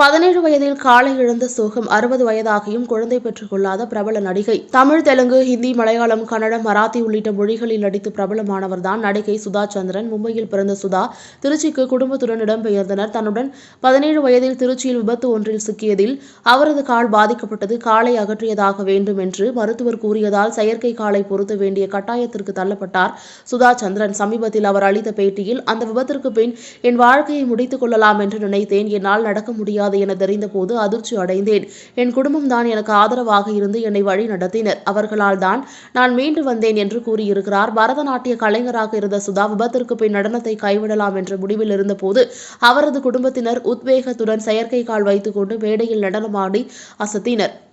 பதினேழு வயதில் காலை இழந்த சோகம் அறுபது வயதாகியும் குழந்தை பெற்றுக் கொள்ளாத பிரபல நடிகை. தமிழ் தெலுங்கு ஹிந்தி மலையாளம் கன்னடம் மராத்தி உள்ளிட்ட மொழிகளில் நடித்து பிரபலமானவர்தான் நடிகை சுதா சந்திரன். மும்பையில் பிறந்த சுதா திருச்சிக்கு குடும்பத்துடன் இடம்பெயர்ந்தனர். தன்னுடன் பதினேழு வயதில் திருச்சியில் விபத்து ஒன்றில் சிக்கியதில் அவரது கால் பாதிக்கப்பட்டது. காலை அகற்றியதாக வேண்டும் என்று மருத்துவர் கூறியதால் செயற்கை காலை பொருத்த வேண்டிய கட்டாயத்திற்கு தள்ளப்பட்டார் சுதா சந்திரன். சமீபத்தில் அவர் அளித்த பேட்டியில் அந்த விபத்திற்கு பின் என் வாழ்க்கையை முடித்துக் கொள்ளலாம் என்று நினைத்தேன். என்னால் நடக்க முடியாது. என தெரிந்தபோது அதிர்ச்சி அடைந்தேன். என் குடும்பம் தான் எனக்கு ஆதரவாக இருந்து என்னை வழி நடத்தினர். அவர்களால் தான் நான் மீண்டு வந்தேன் என்று கூறியிருக்கிறார். பரதநாட்டிய கலைஞராக இருந்த சுதா விபத்திற்கு பின் நடனத்தை கைவிடலாம் என்ற முடிவில் இருந்தபோது அவரது குடும்பத்தினர் உத்வேகத்துடன் செயற்கை கால் வைத்துக்கொண்டு மேடையில் நடனமாடி அசத்தினர்.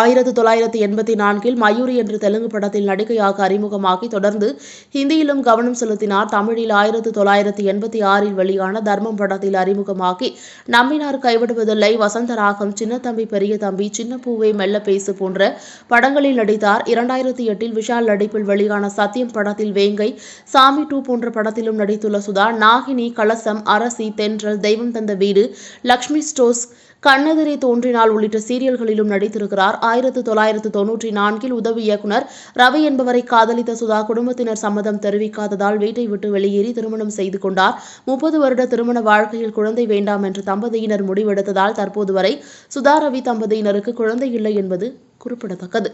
ஆயிரத்து தொள்ளாயிரத்து எண்பத்தி நான்கில் மயூரி என்ற தெலுங்கு படத்தில் நடிகையாக அறிமுகமாகி தொடர்ந்து ஹிந்தியிலும் கவனம் செலுத்தினார். தமிழில் ஆயிரத்து தொள்ளாயிரத்து எண்பத்தி ஆறில் வெளியான தர்மம் படத்தில் அறிமுகமாகி நம்பினார் கைவிடுவதில்லை வசந்தராகம் சின்னத்தம்பி பெரிய தம்பி சின்ன பூவை மெல்ல பேசு போன்ற படங்களில் நடித்தார். இரண்டாயிரத்தி எட்டில் விஷால் நடிப்பில் வெளியான சத்தியம் படத்தில் வேங்கை சாமி டூ போன்ற படத்திலும் நடித்துள்ள சுதா நாகினி கலசம் அரசி தென்றல் தெய்வம் தந்த வீடு லக்ஷ்மி ஸ்டோர்ஸ் கண்ணெதிரே தோன்றினால் உள்ளிட்ட சீரியல்களிலும் நடித்திருக்கிறார். ஆயிரத்து தொள்ளாயிரத்து தொன்னூற்றி நான்கில் உதவி இயக்குனர் ரவி என்பவரை காதலித்த சுதா குடும்பத்தினர் சம்மதம் தெரிவிக்காததால் வீட்டை விட்டு வெளியேறி திருமணம் செய்து கொண்டார். முப்பது வருட திருமண வாழ்க்கையில் குழந்தை வேண்டாம் என்று தம்பதியினர் முடிவெடுத்ததால் தற்போது வரை சுதா ரவி தம்பதியினருக்கு குழந்தை இல்லை என்பது குறிப்பிடத்தக்கது.